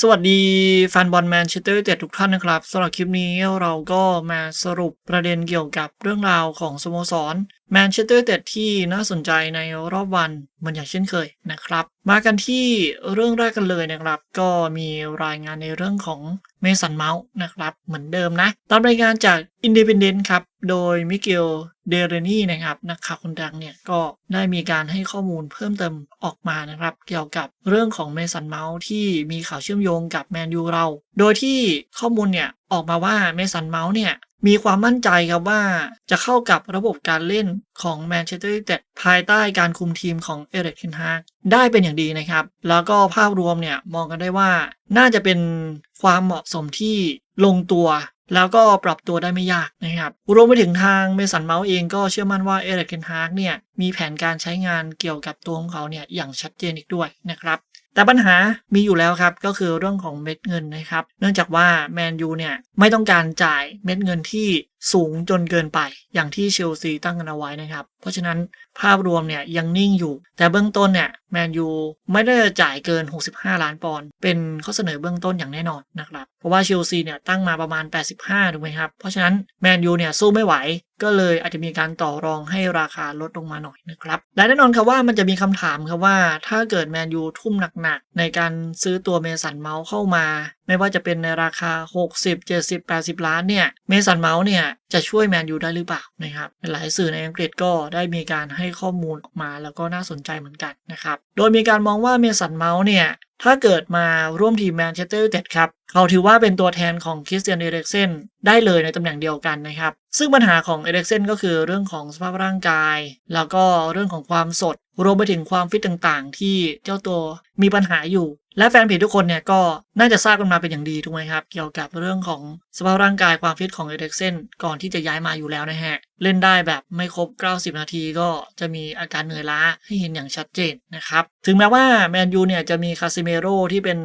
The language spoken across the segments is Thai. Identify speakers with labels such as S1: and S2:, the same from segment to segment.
S1: สวัสดีแฟนบอลแมนเชสเตอร์เต็ดทุกท่านนะครับสำหรับคลิปนี้เราก็มาสรุปประเด็นเกี่ยวกับเรื่องราวของสโมสรแมนเชสเตอร์เต็ดที่น่าสนใจในรอบวัน เหมือนอย่างเช่นเคยนะครับ มากันที่เรื่องแรกกันเลยนะครับ ก็มีรายงานในเรื่องของเมสันเมาส์นะครับเหมือนเดิมนะ ตามรายงานจากอินดี e เดนต์ครับ โดยมิเกลเดเรนีนะครับนักข่าวคนดังเนี่ยก็ได้มีการให้ข้อมูลเพิ่มเติมออกมานะครับ เกี่ยวกับเรื่องของเมสันเมาส์ที่มีข่าวเชื่อมโยงกับแมนยูเรา โดยที่ข้อมูลเนี่ยออกมาว่าเมสันเมาส์เนี่ย มีความมั่นใจครับว่าจะเข้ากับระบบการเล่นของแมนเชสเตอร์ยูไนเต็ดภายใต้การคุมทีมของเอริกเทนฮากได้เป็นอย่างดีนะครับ แล้วก็ภาพรวมเนี่ยมองกันได้ว่า น่าจะเป็นความเหมาะสมที่ลงตัว แล้วก็ปรับตัวได้ไม่ยากนะครับรวมไปถึงทางเมสันเมาส์เองก็เชื่อมั่นว่าเอริกเทนฮากเนี่ยมีแผนการใช้งานเกี่ยวกับตัวของเขาเนี่ยอย่างชัดเจนอีกด้วยนะครับ แต่ปัญหามีอยู่แล้วครับ ก็คือเรื่องของเม็ดเงินนะครับ เนื่องจากว่าแมนยูเนี่ยไม่ต้องการจ่ายเม็ดเงินที่ สูงจนเกินไป อย่างที่เชลซีตั้งกันเอาไว้นะครับ เพราะฉะนั้นภาพรวมเนี่ยยังนิ่งอยู่ แต่เบื้องต้นเนี่ยแมนยูไม่ได้จ่ายเกิน 65 ล้านปอนด์เป็นข้อเสนอเบื้องต้นอย่างแน่นอนนะครับ เพราะว่าเชลซีเนี่ยตั้งมาประมาณ 85 ถูกไหมครับ เพราะฉะนั้นแมนยูเนี่ยสู้ไม่ไหว ก็เลยอาจจะมีการต่อรองให้ราคาลดลงมาหน่อยนะครับ และแน่นอนครับว่ามันจะมีคำถามครับว่าถ้าเกิดแมนยูทุ่มหนักๆในการซื้อตัวเมสันเมาส์เข้ามาไม่ว่าจะเป็นในราคา 60 70 80 ล้านเนี่ย เมสันเมาส์เนี่ย จะช่วยแมนยูได้หรือเปล่านะครับ หลายสื่อในอังกฤษก็ได้มีการให้ข้อมูลออกมาแล้วก็น่าสนใจเหมือนกันนะครับ โดยมีการมองว่าเมสันเมาส์เนี่ย ถ้าเกิดมาร่วมทีมแมนเชสเตอร์ยูไนเต็ดครับ เขาถือว่าเป็นตัวแทนของคริสเตียนเอเร็กเซนได้เลยในตำแหน่งเดียวกันนะครับ ซึ่งปัญหาของเอเร็กเซนก็คือเรื่องของสภาพร่างกาย แล้วก็เรื่องของความสด รวมไปถึงความฟิตต่างๆ ที่เจ้าตัวมีปัญหาอยู่ และแฟนเพจทุกคนเนี่ยก็น่าจะทราบกันมาเป็นอย่างดีถูกไหมครับ เกี่ยวกับเรื่องของสภาพร่างกายความฟิตของเอเด็กเซนก่อนที่จะย้ายมาอยู่แล้วนะฮะ เล่นได้แบบไม่ครบ 90 นาทีก็จะมีอาการเหนื่อยล้าให้เห็นอย่างชัดเจนนะครับ ถึงแม้ว่าแมนยูเนี่ยจะมีคาซิเมโร่ที่เป็น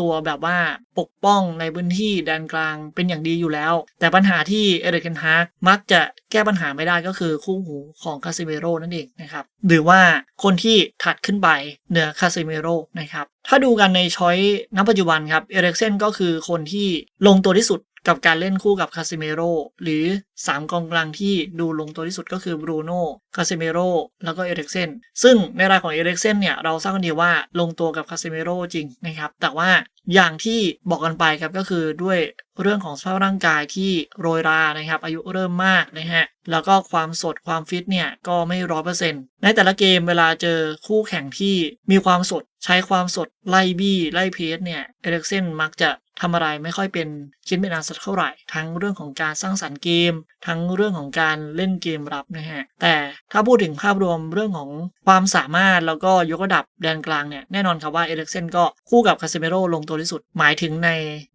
S1: ตัวแบบว่าปกป้องในพื้นที่แดนกลางเป็นอย่างดีอยู่แล้ว แต่ปัญหาที่เอเดกันฮาร์กมักจะแก้ปัญหาไม่ได้ก็คือคู่หูของคาซิเมโร่นั่นเองนะครับหรือว่าคนที่ถัดขึ้นไปเหนือคาซิเมโร่นะครับถ้าดูกันในช้อยณปัจจุบันครับเอเร็กเซนก็คือคนที่ลงตัวที่สุด กับการเล่นคู่กับคาซิเมโรหรือ 3 กองกลางที่ดูลงตัวที่สุดก็คือบรูโน่คาซิเมโรแล้วก็เอเร็กเซนซึ่งในรายของเอเร็กเซนเนี่ยเราทราบกันดีว่าลงตัวกับคาซิเมโรจริงนะครับ แต่ว่าอย่างที่บอกกันไปครับก็คือด้วยเรื่องของสภาพร่างกายที่โรยรานะครับ อายุเริ่มมากนะฮะ แล้วก็ความสดความฟิตเนี่ย ก็ไม่ร้อยเปอร์เซ็นต์ในแต่ละเกมเวลาเจอคู่แข่งที่มีความสดใช้ความสดไล่บี้ ไล่เพสเนี่ย เอเร็กเซนมักจะ ทำอะไรไม่ค่อยเป็นชิ้นเป็นอันสักเท่าไหร่ ทั้งเรื่องของการสร้างสรรค์เกม ทั้งเรื่องของการเล่นเกมรับนะฮะ แต่ถ้าพูดถึงภาพรวมเรื่องของความสามารถแล้วก็ยกระดับแดนกลางเนี่ย แน่นอนครับว่าเอเล็กเซนก็คู่กับคาเซเมโรลงตัวที่สุด หมายถึงใน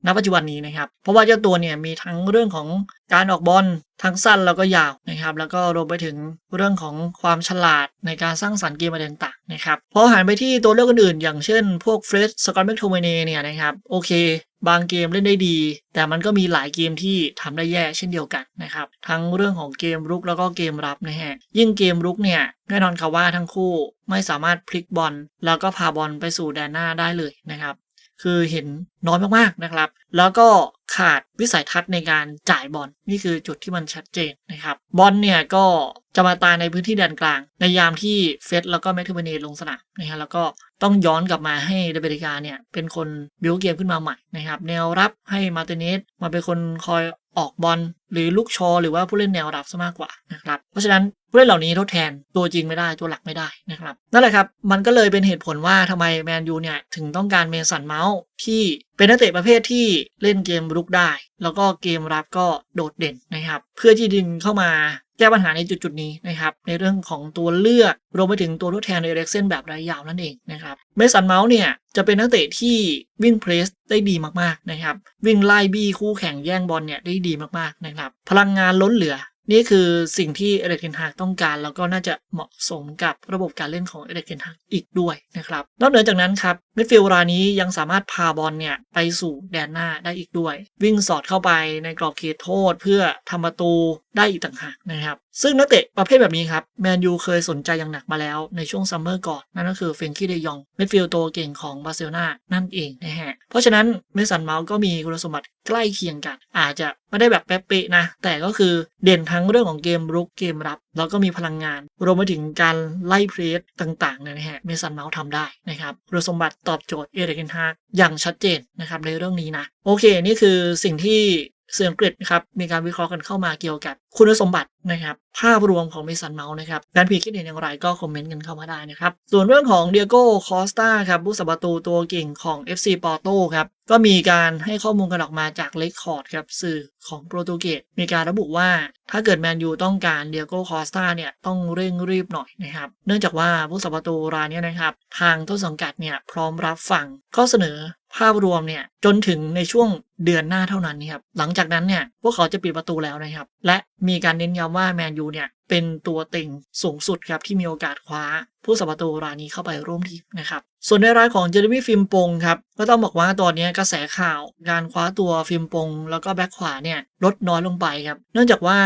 S1: ณปัจจุบันนี้นะครับ เพราะว่าเจ้าตัวเนี่ยมีทั้งเรื่องของการออกบอล ทั้งสั้นแล้วก็ยาวนะครับ แล้วก็รวมไปถึงเรื่องของความฉลาดในการสร้างสรรค์เกมอะไรต่างๆนะครับพอหันไปที่ตัวเลือกอื่นๆ อย่างเช่นพวกเฟรดสกอตแมคโทเมเนเนี่ยนะครับโอเค บางเกมเล่นได้ดี แต่มันก็มีหลายเกมที่ทำได้แย่เช่นเดียวกันนะครับทั้งเรื่องของเกมรุกแล้วก็เกมรับนะฮะยิ่งเกมรุกเนี่ยแน่นอนค่ะว่าทั้งคู่ไม่สามารถพลิกบอลแล้วก็พาบอลไปสู่แดนหน้าได้เลยนะครับคือเห็นน้อยมากๆนะครับ แล้วก็ ขาดวิสัยทัศน์ในการจ่ายบอลนี่คือจุดที่มันชัดเจนนะครับบอลเนี่ยก็จะมาตายในพื้นที่แดนกลาง ในยามที่เฟสแล้วก็แมคทูเบเนลงสนามนะฮะแล้วก็ต้องย้อนกลับมาให้เดเบริกาเนี่ยเป็นคนบิวเกมขึ้นมาใหม่นะครับแนวรับให้มาตินเนสมาเป็นคนคอยออกบอลหรือลูกชอหรือว่าผู้เล่นแนวรับซะมากกว่านะครับเพราะฉะนั้นผู้เล่นเหล่านี้ทดแทนตัวจริงไม่ได้ตัวหลักไม่ได้นะครับนั่นแหละครับ มันก็เลยเป็นเหตุผลว่าทำไมแมนยูเนี่ยถึงต้องการเมสันเมาส์ที่เป็นนักเตะประเภทที่เล่นเกมรุกได้ แล้วก็เกมรับก็โดดเด่นนะครับ เพื่อที่ดึงเข้ามาแก้ปัญหาในจุดๆนี้นะครับในเรื่องของตัวเลือกรวมไปถึงตัวทดแทนในเร็กเซนแบบระยะยาวนั่นเองนะครับเมสันเมาส์เนี่ยจะเป็นนักเตะที่วิ่งเพรสได้ดีมากๆนะครับวิ่งไล่บี้คู่แข่งแย่งบอลเนี่ยได้ดีมากๆนะครับพลังงานล้นเหลือ นี่คือสิ่งที่เอเดกเกนฮากต้องการ แล้วก็น่าจะเหมาะสมกับระบบการเล่นของเอเดกเกนฮากอีกด้วยนะครับนอกเหนือจากนั้นครับ มิดฟิลด์รายนี้ยังสามารถพาบอลเนี่ยไปสู่แดนหน้าได้อีกด้วย วิ่งสอดเข้าไปในกรอบเขตโทษเพื่อทำประตูได้อีกต่างหากนะครับ ซึ่งนักเตะประเภทแบบนี้ครับแมนยูเคยสนใจอย่างหนักมาแล้วในช่วงซัมเมอร์ก่อน นั่นก็คือเฟนกี้เดยองมิดฟิลด์ตัวเก่งของบาร์เซโลนานั่นเองนะฮะเพราะฉะนั้นเมสันเมาส์ก็มีคุณสมบัติใกล้เคียงกัน อาจจะไม่ได้แบบเป๊ะๆนะแต่ก็คือเด่นทั้งเรื่องของเกมรุกเกมรับ แล้วก็มีพลังงาน รวมไปถึงการไล่เพรสต่างๆเนี่ยนะฮะเมสันเมาส์ทำได้นะครับคุณสมบัติตอบโจทย์เอเดนฮากอย่างชัดเจนนะครับในเรื่องนี้นะ โอเค นี่คือสิ่งที่ สื่ออังกฤษนะครับมีการวิเคราะห์กันเข้ามาเกี่ยวกับคุณสมบัตินะครับภาพรวมของเมสันเมาส์นะครับการผิดคิดเห็นอย่างไรก็คอมเมนต์กันเข้ามาได้นะครับ ส่วนเรื่องของเดียโก้คอสตาครับผู้สับประตูตัวเก่งของ FC ปอร์โตครับก็มีการให้ข้อมูลกันออกมาจากเลคคอร์ดครับสื่อของโปรตุเกสมีการระบุว่าถ้าเกิดแมนยูต้องการเดียโก้คอสตาเนี่ยต้องเร่งรีบหน่อยนะครับเนื่องจากว่าผู้สับประตูรายนี้นะครับทางต้นสังกัดเนี่ยพร้อมรับฟังข้อเสนอ ภาพรวมเนี่ยจนถึงในช่วงเดือนหน้าเท่านั้นนะครับหลังจากนั้นเนี่ยพวกเขาจะปิดประตูแล้วนะครับ และมีการเน้นย้ำว่าแมนยูเนี่ยเป็นตัวเต็งสูงสุดครับที่มีโอกาสคว้า ผู้สับประตูรายนี้เข้าไปร่วมทีมนะครับส่วนในรายของเจอร์มี่ฟิล์มปงครับก็ต้องบอกว่าตอนนี้กระแสข่าวการคว้าตัวฟิล์มปง แล้วก็แบ็คขวาเนี่ยลดน้อยลงไปครับเนื่องจากว่า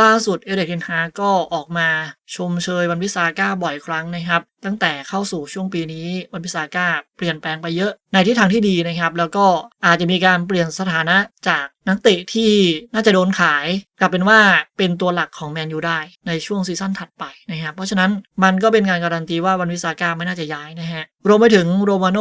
S1: ล่าสุดเอเดกเทนฮาก็ออกมาชมเชยวันพิซาก้าบ่อยครั้งนะครับ ตั้งแต่เข้าสู่ช่วงปีนี้วันพิซาก้าเปลี่ยนแปลงไปเยอะในทิศทางที่ดีนะครับ แล้วก็อาจจะมีการเปลี่ยนสถานะจากนักเตะที่น่าจะโดนขาย กลับเป็นว่าเป็นตัวหลักของแมนยูได้ในช่วงซีซั่นถัดไปนะครับ เพราะฉะนั้นมันก็เป็นการการันตีว่าวันวิซาก้าไม่น่าจะย้ายนะฮะรวมไปถึงโรมาโน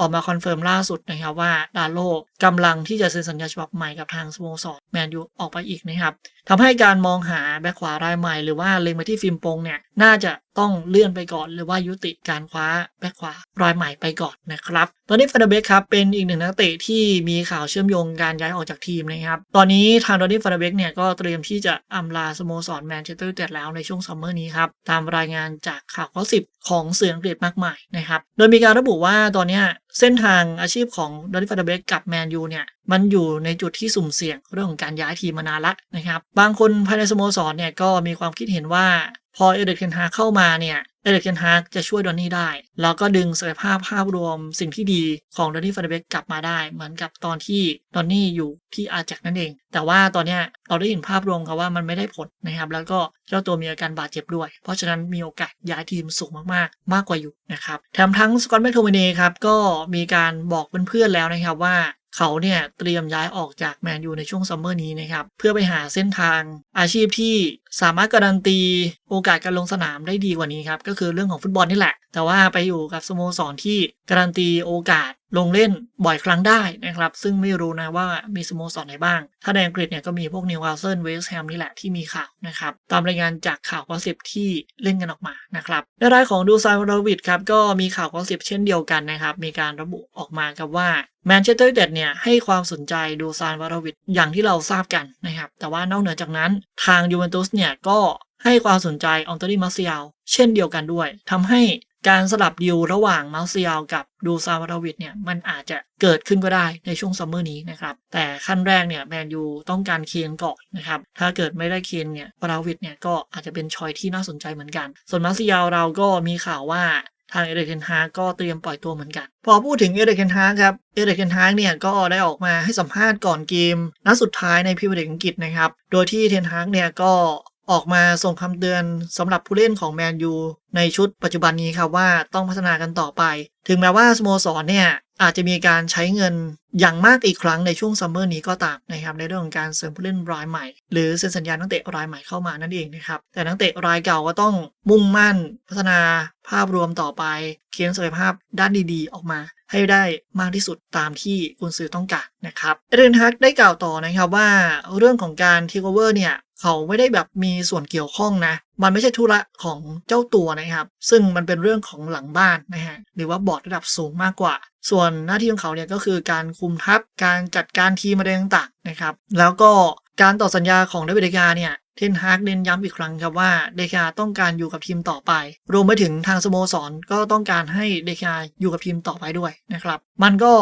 S1: ออกมาคอนเฟิร์มล่าสุดนะครับว่าดาโลกำลังที่จะเซ็นสัญญาฉบับใหม่กับทางสโมสรแมนยูออกไปอีกนะครับทำให้การมองหาแบ็คขวารายใหม่ หรือว่าเลงไปที่ฟิล์มปงเนี่ยน่าจะต้องเลื่อนไปก่อนหรือว่ายุติการคว้าแบ็คขวารายใหม่ไปก่อนนะครับ ตอนนี้ฟาเดเบกครับเป็นอีกหนึ่งนักเตะที่มีข่าวเชื่อมโยงการย้ายออกจากทีมนะครับ ตอนนี้ทางดอนนี่ฟาเดเบกเนี่ยก็เตรียมที่จะอำลาสโมสรแมนเชสเตอร์ยูไนเต็ดแล้วในช่วงซัมเมอร์นี้ครับ ตามรายงานจากข่าวข้อสิบของสื่ออังกฤษมากมายนะครับ โดยมีการระบุว่าตอนนี้เส้นทางอาชีพของดอนนี่ฟาเดเบกกับแมนยูเนี่ยมันอยู่ในจุดที่สุ่มเสี่ยงเรื่องของการย้ายทีมมานานละนะครับบางคนภายในสโมสรเนี่ยก็มีความคิดเห็นว่าพอเอเดกเทนฮาเข้ามาเนี่ยเอเดกเทนฮาจะช่วยดอนนี่ได้ แล้วก็ดึงศักยภาพภาพรวมสิ่งที่ดีของดอนนี่ฟาเบกกลับมาได้ เหมือนกับตอนที่ดอนนี่อยู่ที่อาแจ็กนั่นเอง แต่ว่าตอนนี้เราได้เห็นภาพรวมครับว่ามันไม่ได้ผลนะครับ แล้วก็เจ้าตัวมีอาการบาดเจ็บด้วย เพราะฉะนั้นมีโอกาสย้ายทีมสูงมากๆ มากกว่าอยู่นะครับแถมทั้งสกอตแมคโทมินีครับก็มีการบอกเพื่อนๆแล้วนะครับว่าเขาเนี่ยเตรียมย้ายออกจากแมนยูในช่วงซัมเมอร์นี้นะครับ เพื่อไปหาเส้นทางอาชีพที่ สามารถการันตีโอกาสการลงสนามได้ดีกว่านี้ครับก็คือเรื่องของฟุตบอลนี่แหละ แต่ว่าไปอยู่กับสโมสรที่การันตีโอกาสลงเล่นบ่อยครั้งได้นะครับ ซึ่งไม่รู้นะว่ามีสโมสรไหนบ้าง ถ้าในอังกฤษเนี่ยก็มีพวกนิวคาสเซิลเวสต์แฮมนี่แหละที่มีข่าวนะครับ ตามรายงานจากข่าวกอสิบที่เล่นกันออกมานะครับในรายของดูซานวารวิดครับก็มีข่าวกอสิบเช่นเดียวกันนะครับ มีการระบุออกมาครับว่าแมนเชสเตอร์ยูไนเต็ดเนี่ยให้ความสนใจดูซานวารวิดอย่างที่เราทราบกันนะครับแต่ว่านอกเหนือจากนั้นทางยูเวนตุสเนี่ยก็ให้ความสนใจอองโตนีมาเซียลเช่นเดียวกันด้วยทำให้การสลับดีลระหว่างมาเซียลกับดูซาวาราวิดเนี่ยมันอาจจะเกิดขึ้นก็ได้ในช่วงซัมเมอร์นี้นะครับ แต่ขั้นแรกเนี่ยแมนยูต้องการเคนก่อนนะครับ ถ้าเกิดไม่ได้เคนเนี่ยวาราวิดเนี่ยก็อาจจะเป็นชอยที่น่าสนใจเหมือนกัน ส่วนมาเซียลเราก็มีข่าวว่าทางเอเดเคนฮาก็เตรียมปล่อยตัวเหมือนกัน พอพูดถึงเอเดเคนฮาครับ เอเดเคนฮาเนี่ยก็ได้ออกมาให้สัมภาษณ์ก่อนเกมนัดสุดท้ายในพรีเมียร์ลีกอังกฤษนะครับ โดยที่เทนฮากเนี่ยก็ ออกมาส่งคำเตือนสำหรับผู้เล่นของแมนยูในชุดปัจจุบันนี้ครับว่าต้องพัฒนากันต่อไป ถึงแม้ว่าสโมสรเนี่ยอาจจะมีการใช้เงินอย่างมากอีกครั้งในช่วงซัมเมอร์นี้ก็ตามนะครับในเรื่องของการเสริมผู้เล่นรายใหม่ หรือเซ็นสัญญานักเตะรายใหม่เข้ามานั่นเองนะครับแต่นักเตะรายเก่าก็ต้องมุ่งมั่นพัฒนาภาพรวมต่อไปเคียงศักยภาพด้านดีๆ ออกมา ให้ได้มากที่สุดตามที่คุณซื้อต้องการนะครับเอเดนฮักได้กล่าวต่อนะครับว่าเรื่องของการเทคโอเวอร์เนี่ยเขาไม่ได้แบบมีส่วนเกี่ยวข้องนะ มันไม่ใช่ธุระของเจ้าตัวนะครับ ซึ่งมันเป็นเรื่องของหลังบ้านนะฮะหรือว่าบอร์ดระดับสูงมากกว่า ส่วนหน้าที่ของเขาเนี่ยก็คือการคุมทัพการจัดการทีมอะไรต่างๆนะครับ แล้วก็ การต่อสัญญาของเดวิดเดกาเนี่ยเทนฮากเน้นย้ำอีกครั้งครับว่าเดคาต้องการอยู่กับทีมต่อไป รวมไปถึงทางสโมสรก็ต้องการให้เดคาอยู่กับทีมต่อไปด้วยนะครับ มันก็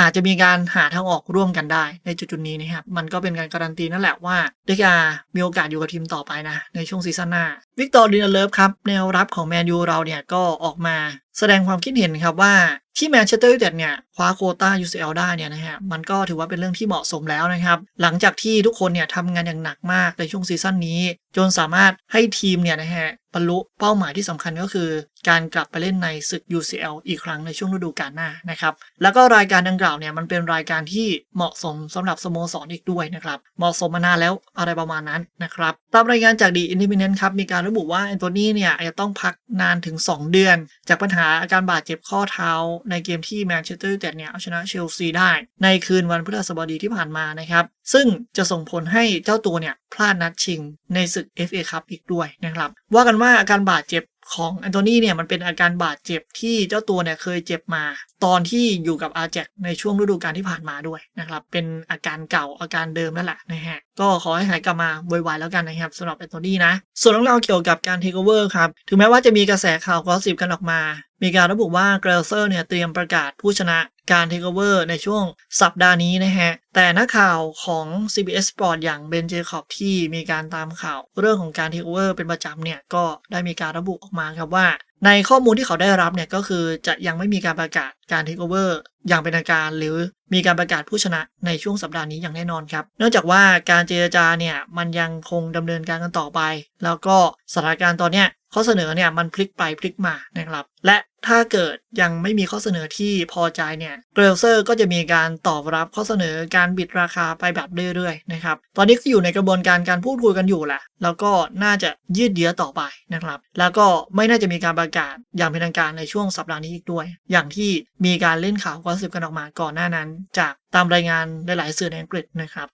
S1: อาจจะมีการหาทางออกร่วมกันได้ในจุดๆนี้นะครับ มันก็เป็นการการันตีนั่นแหละว่าเดกามีโอกาสอยู่กับทีมต่อไปนะ ในช่วงซีซั่นหน้า วิกตอร์ดินาเลฟครับแนวรับของแมนยูเราเนี่ยก็ออกมาแสดงความคิดเห็นครับว่าที่แมนเชสเตอร์ยูไนเต็ดเนี่ยคว้าโคต้า UCL ได้เนี่ยนะฮะมันก็ถือว่าเป็นเรื่องที่เหมาะสมแล้วนะครับ หลังจากที่ทุกคนเนี่ยทำงานอย่างหนักมากในช่วงซีซั่นนี้ จนสามารถให้ทีมเนี่ยนะฮะ รรลุเป้าหมายที่สำคัญก็คือ การกลับไปเล่นในศึก UCL อีกครั้งในช่วงฤดูกาลหน้านะครับ แล้วก็รายการดังกล่าวเนี่ยมันเป็นรายการที่เหมาะสมสำหรับสโมสรออีกด้วยนะครับ เหมาะสมมานานแล้วอะไรประมาณนั้นนะครับ ตามรายงานจากดีอินดิ e เ d น n ครับมีการระบุว่าแอนโทนีเนี่ยอาจจะต้องพักนานถึง 2 เดือน จากปัญหาอาการบาดเจ็บข้อเท้า ในเกมที่แมนเชสเตอร์ยูไนเต็ดเนี่ยเอาชนะเชลซีได้ ในคืนวันพฤหัสบดีที่ผ่านมานะครับซึ่งจะส่งผลให้เจ้าตัวเนี่ยพลาดนัดชิงในศึก FA คัพอีกด้วยนะครับว่ากันว่าอาการบาดเจ็บของแอนโทนีเนี่ยมันเป็นอาการบาดเจ็บที่เจ้าตัวเนี่ยเคยเจ็บมา ตอนที่อยู่กับอาแจกในช่วงฤดูกาลที่ผ่านมาด้วยนะครับ เป็นอาการเก่าอาการเดิมนั่นแหละนะฮะก็ขอให้หายกลับมาไวๆแล้วกันนะครับสำหรับแอนโทนีนะ ส่วนเรื่องราวเกี่ยวกับการเทคโอเวอร์ครับ ถึงแม้ว่าจะมีกระแสข่าวกอสซิบกันออกมา มีการระบุว่าเกรลเซอร์เนี่ยเตรียมประกาศผู้ชนะการเทคโอเวอร์ในช่วงสัปดาห์นี้นะฮะ แต่นักข่าวของ CBS Sport อย่างเบนเจคอบที่มีการตามข่าวเรื่องของการเทคโอเวอร์เป็นประจำเนี่ย ก็ได้มีการระบุออกมาครับว่า ในข้อมูลที่เขาได้รับเนี่ย ก็คือจะยังไม่มีการประกาศการเทคโอเวอร์อย่างเป็นทางการหรือมีการประกาศผู้ชนะในช่วงสัปดาห์นี้อย่างแน่นอนครับ เนื่องจากว่าการเจรจาเนี่ยมันยังคงดำเนินการกันต่อไป แล้วก็สถานการณ์ตอนเนี้ย ข้อเสนอเนี่ยมันพลิกไปพลิกมานะครับ และถ้าเกิดยังไม่มีข้อเสนอที่พอใจเนี่ยเกรลเซอร์ก็จะมีการตอบรับข้อเสนอการบิดราคาไปแบบเรื่อยๆนะครับตอนนี้ก็อยู่ในกระบวนการการพูดคุยกันอยู่แหละ แล้วก็น่าจะยืดเยื้อต่อไปนะครับ แล้วก็ไม่น่าจะมีการประกาศอย่างเป็นทางการในช่วงสัปดาห์นี้อีกด้วย อย่างที่มีการเล่นข่าวกอสิบกันออกมาก่อนหน้านั้น จากตามรายงานหลายๆสื่อในอังกฤษนะครับ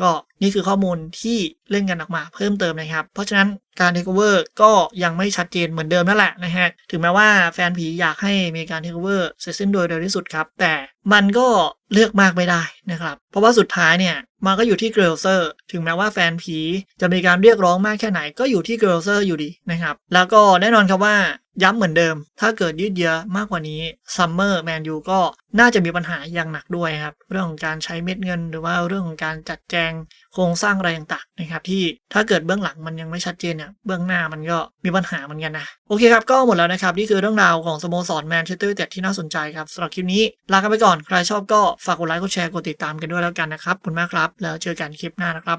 S1: ก็นี่คือข้อมูลที่เล่นกันออกมาเพิ่มเติมนะครับ เพราะฉะนั้นการเทคโอเวอร์ก็ยังไม่ชัดเจนเหมือนเดิมนั่นแหละนะฮะ ถึงแม้ว่าแฟนผีอยากให้มีการเทคโอเวอร์เสร็จสิ้นโดยเร็วที่สุดครับ แต่มันก็เลือกมากไม่ได้นะครับ เพราะว่าสุดท้ายเนี่ยมันก็อยู่ที่เกรลเซอร์ถึงแม้ว่าแฟนผีจะมีการเรียกร้องมากแค่ไหนก็อยู่ที่เกรลเซอร์อยู่ดีนะครับ แล้วก็แน่นอนครับว่า ย้ำเหมือนเดิม ถ้าเกิดยืดเยื้อมากกว่านี้ซัมเมอร์แมนยูก็น่าจะมีปัญหาอย่างหนักด้วยครับ เรื่องของการใช้เม็ดเงิน หรือว่าเรื่องของการจัดแจงโครงสร้างอะไรต่างๆนะครับที่ถ้าเกิดเบื้องหลังมันยังไม่ชัดเจนเนี่ยเบื้องหน้ามันก็มีปัญหาเหมือนกันนะ โอเคครับ ก็หมดแล้วนะครับ นี่คือเรื่องราวของสโมสรแมนเชสเตอร์ยูไนเต็ดที่น่าสนใจครับสำหรับคลิปนี้ลากันไปก่อนใครชอบก็ฝากกดไลค์กดแชร์กดติดตามกันด้วยแล้วกันนะครับขอบคุณมากครับ แล้วเจอกันคลิปหน้านะครับ